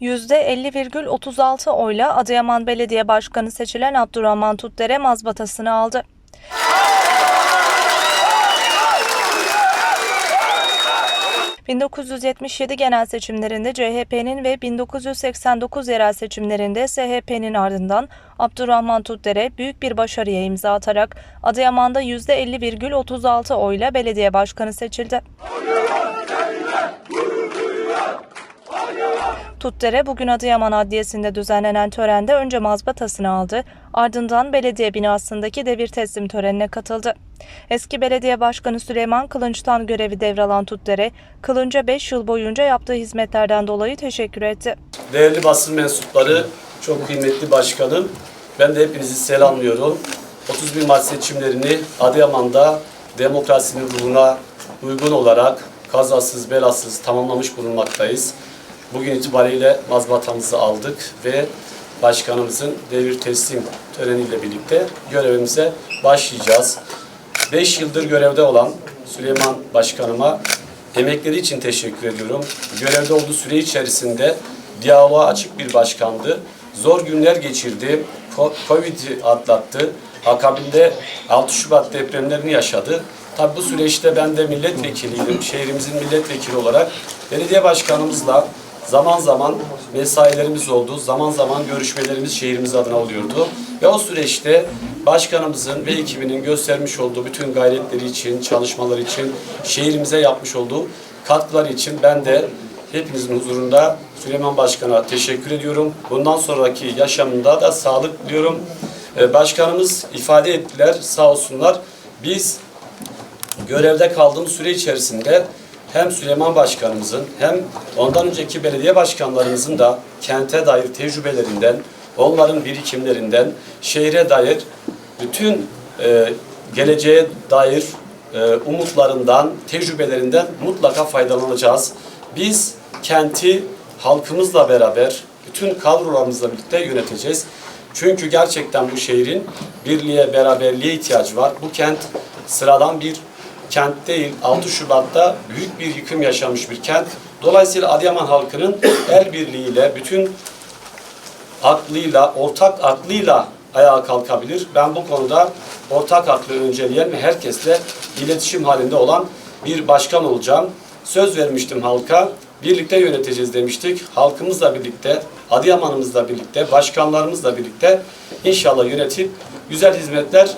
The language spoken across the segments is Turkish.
%50,36 oyla Adıyaman Belediye Başkanı seçilen Abdurrahman Tutdere mazbatasını aldı. ...1977 genel seçimlerinde CHP'nin ve 1989 yerel seçimlerinde SHP'nin ardından Abdurrahman Tutdere büyük bir başarıya imza atarak Adıyaman'da %50,36 oyla belediye başkanı seçildi. Tutdere bugün Adıyaman Adliyesi'nde düzenlenen törende önce mazbatasını aldı, ardından belediye binasındaki devir teslim törenine katıldı. Eski belediye başkanı Süleyman Kılınç'tan görevi devralan Tutdere, Kılınç'a 5 yıl boyunca yaptığı hizmetlerden dolayı teşekkür etti. Değerli basın mensupları, çok kıymetli başkanım, ben de hepinizi selamlıyorum. 31 Mart seçimlerini Adıyaman'da demokrasinin ruhuna uygun olarak kazasız belasız tamamlamış bulunmaktayız. Bugün itibariyle mazbatamızı aldık ve başkanımızın devir teslim töreniyle birlikte görevimize başlayacağız. 5 yıldır görevde olan Süleyman Başkanıma emekleri için teşekkür ediyorum. Görevde olduğu süre içerisinde diyaloğa açık bir başkandı. Zor günler geçirdi. Covid'i atlattı. Akabinde 6 Şubat depremlerini yaşadı. Tabi bu süreçte ben de milletvekiliydim. Şehrimizin milletvekili olarak belediye başkanımızla zaman zaman mesailerimiz oldu. Zaman zaman görüşmelerimiz şehrimiz adına oluyordu. Ve o süreçte başkanımızın ve ekibinin göstermiş olduğu bütün gayretleri için, çalışmaları için, şehrimize yapmış olduğu katkıları için ben de hepinizin huzurunda Süleyman Başkan'a teşekkür ediyorum. Bundan sonraki yaşamında da sağlık diliyorum. Ee, Başkanımız ifade ettiler sağ olsunlar. Biz görevde kaldığım süre içerisinde hem Süleyman Başkanımızın hem ondan önceki belediye başkanlarımızın da kente dair tecrübelerinden, onların birikimlerinden, şehre dair bütün e, geleceğe dair e, umutlarından, tecrübelerinden mutlaka faydalanacağız. Biz kenti halkımızla beraber, bütün kadrolarımızla birlikte yöneteceğiz. Çünkü gerçekten bu şehrin birliğe, beraberliğe ihtiyacı var. Bu kent sıradan bir kent değil. 6 Şubat'ta büyük bir yıkım yaşamış bir kent. Dolayısıyla Adıyaman halkının el birliğiyle, bütün aklıyla, ortak aklıyla ayağa kalkabilir. Ben bu konuda ortak aklı önceleyen ve herkesle iletişim halinde olan bir başkan olacağım. Söz vermiştim halka. Birlikte yöneteceğiz demiştik. Halkımızla birlikte, Adıyaman'ımızla birlikte, başkanlarımızla birlikte inşallah yönetip güzel hizmetler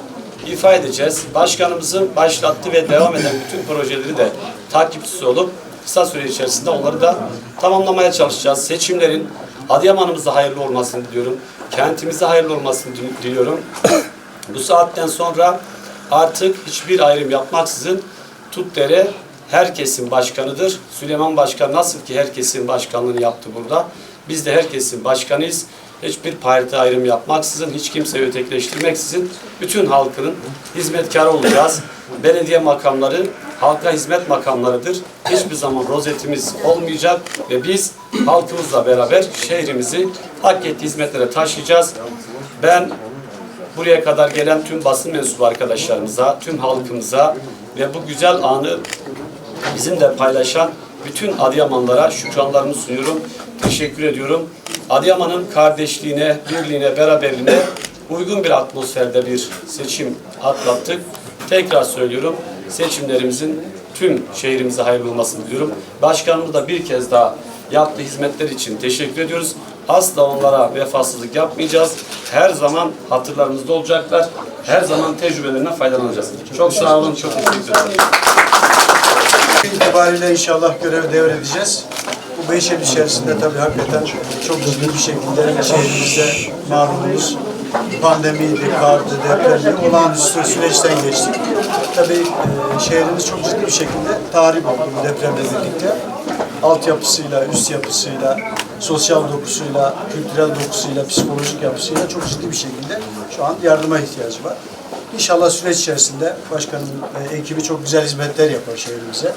ifa edeceğiz. Başkanımızın başlattığı ve devam eden bütün projeleri de takipçisi olup kısa süre içerisinde onları da tamamlamaya çalışacağız. Seçimlerin Adıyaman'ımıza hayırlı olmasını diliyorum. Kentimize hayırlı olmasını dil- diliyorum. Bu saatten sonra artık hiçbir ayrım yapmaksızın Tutdere herkesin başkanıdır. Süleyman Başkan nasıl ki herkesin başkanlığını yaptı burada. Biz de herkesin başkanıyız. Hiçbir parti ayrım yapmaksızın, hiç kimseyi ötekileştirmeksizin bütün halkının hizmetkarı olacağız. Belediye makamları halka hizmet makamlarıdır. Hiçbir zaman rozetimiz olmayacak ve biz halkımızla beraber şehrimizi hak ettiği hizmetlere taşıyacağız. Ben buraya kadar gelen tüm basın mensubu arkadaşlarımıza, tüm halkımıza ve bu güzel anı bizimle paylaşan bütün Adıyamanlara şükranlarımı sunuyorum. Teşekkür ediyorum. Adıyaman'ın kardeşliğine, birliğine, beraberliğine uygun bir atmosferde bir seçim atlattık. Tekrar söylüyorum, seçimlerimizin tüm şehrimize hayırlı olmasını diliyorum. Başkanımız da bir kez daha yaptığı hizmetler için teşekkür ediyoruz. Asla onlara vefasızlık yapmayacağız. Her zaman hatırlarımızda olacaklar. Her zaman tecrübelerinden faydalanacağız. Çok sağ olun, çok teşekkür ederim. İtibariyle inşallah görev devredeceğiz. Bu yıl içerisinde tabii hakikaten çok ciddi bir şekilde şehrimizde malumunuz pandemiydi, kardı, depremdi, olağanüstü süreçten geçtik. Tabii e, şehrimiz çok ciddi bir şekilde tahrip oldu bu depremle birlikte. Altyapısıyla, üst yapısıyla, sosyal dokusuyla, kültürel dokusuyla, psikolojik yapısıyla çok ciddi bir şekilde şu an yardıma ihtiyacı var. İnşallah süreç içerisinde başkanın e, ekibi çok güzel hizmetler yapar şehrimize.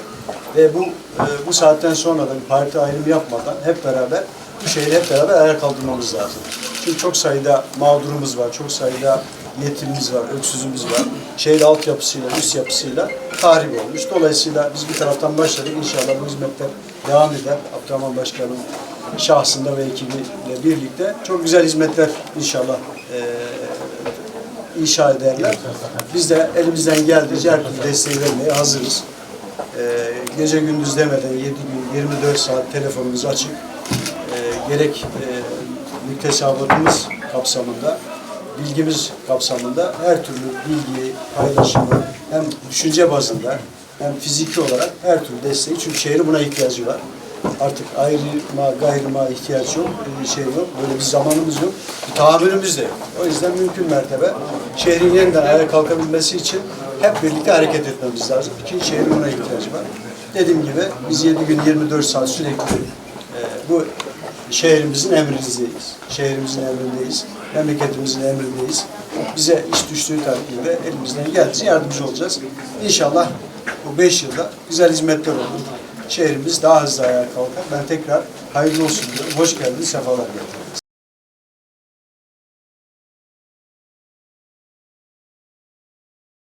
Ve bu e, bu saatten sonra da bir parti ayrımı yapmadan hep beraber bu şehri hep beraber ayağa kaldırmamız lazım. Çünkü çok sayıda mağdurumuz var, çok sayıda yetimimiz var, öksüzümüz var. Şehir altyapısıyla, üst yapısıyla tahrip olmuş. Dolayısıyla biz bir taraftan başladık. İnşallah bu hizmetler devam eder. Abdurrahman Başkanım şahsında ve ekibiyle birlikte çok güzel hizmetler inşallah e, inşa ederler. Biz de elimizden geldiğince her türlü desteği vermeye hazırız. Ee, gece gündüz demeden 7 gün 24 saat telefonumuz açık. Ee, gerek e, müktesebatımız kapsamında, bilgimiz kapsamında her türlü bilgi paylaşımı hem düşünce bazında hem fiziki olarak her türlü desteği çünkü şehrin buna ihtiyacı var. Artık ayrıma, gayrıma ihtiyaç yok, bir şey yok, böyle bir zamanımız yok, bir tahammülümüz de yok. O yüzden mümkün mertebe şehrin yeniden ayağa kalkabilmesi için hep birlikte hareket etmemiz lazım. İkinci şehrin buna ihtiyacı var. Dediğim gibi biz 7 gün 24 saat sürekli e, bu şehrimizin emrindeyiz. Şehrimizin emrindeyiz. Memleketimizin emrindeyiz. Bize iş düştüğü takdirde elimizden geldiğince yardımcı olacağız. İnşallah bu 5 yılda güzel hizmetler olur. Şehrimiz daha hızlı ayağa kalkar. Ben tekrar hayırlı olsun diyorum. Hoş geldiniz, sefalar getirdiniz.